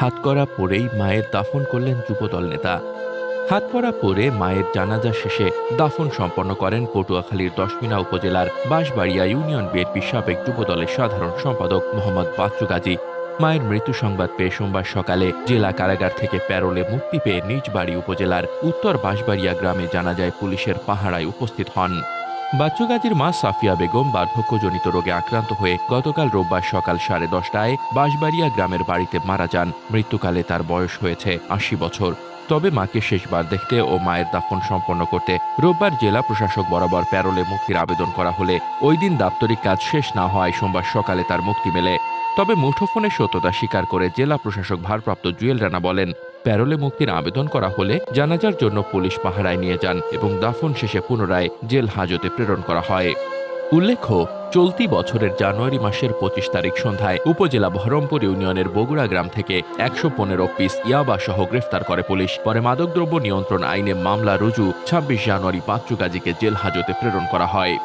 হাতকড়া পরেই মায়ের দাফন করলেন যুবদল নেতা। হাতকড়া পরে মায়ের জানাজা শেষে দাফন সম্পন্ন করেন পটুয়াখালীর দশমিনা উপজেলার বাঁশবাড়িয়া ইউনিয়ন বিএনপির সাবেক যুবদলের সাধারণ সম্পাদক মোহাম্মদ বাচ্চু গাজী। মায়ের মৃত্যু সংবাদ পেয়ে সোমবার সকালে জেলা কারাগার থেকে প্যারোলে মুক্তি পেয়ে নিজ বাড়ি উপজেলার উত্তর বাঁশবাড়িয়া গ্রামে জানাজায় পুলিশের পাহারায় উপস্থিত হন। বাচ্চু গাজীর মা সাফিয়া বেগম বার্ধক্যজনিত রোগে আক্রান্ত হয়ে গতকাল রোববার সকাল সাড়ে দশটায় বাঁশবাড়িয়া গ্রামের বাড়িতে মারা যান। মৃত্যুকালে তার বয়স হয়েছে আশি বছর। তবে মাকে শেষবার দেখতে ও মায়ের দাফন সম্পন্ন করতে রোববার জেলা প্রশাসক বরাবর প্যারোলে মুক্তির আবেদন করা হলে ওই দিন দাপ্তরিক কাজ শেষ না হওয়ায় সোমবার সকালে তার মুক্তি মেলে। তবে মুঠোফোনে সত্যতা স্বীকার করে জেলা প্রশাসক ভারপ্রাপ্ত জুয়েল রানা বলেন, প্যারোলে মুক্তির আবেদন করা হলে জানাজার জন্য পুলিশ পাহারায় নিয়ে যান এবং দাফন শেষে পুনরায় জেল হাজতে প্রেরণ করা হয়। উল্লেখ্য, চলতি বছরের জানুয়ারি মাসের পঁচিশ তারিখ সন্ধ্যায় উপজেলা বহরমপুর ইউনিয়নের বগুড়া গ্রাম থেকে একশো পনেরো পিস ইয়াবা সহ গ্রেফতার করে পুলিশ। পরে মাদকদ্রব্য নিয়ন্ত্রণ আইনে মামলা রুজু, ছাব্বিশ জানুয়ারি পাঁচু গাজীকে জেল হাজতে প্রেরণ করা হয়।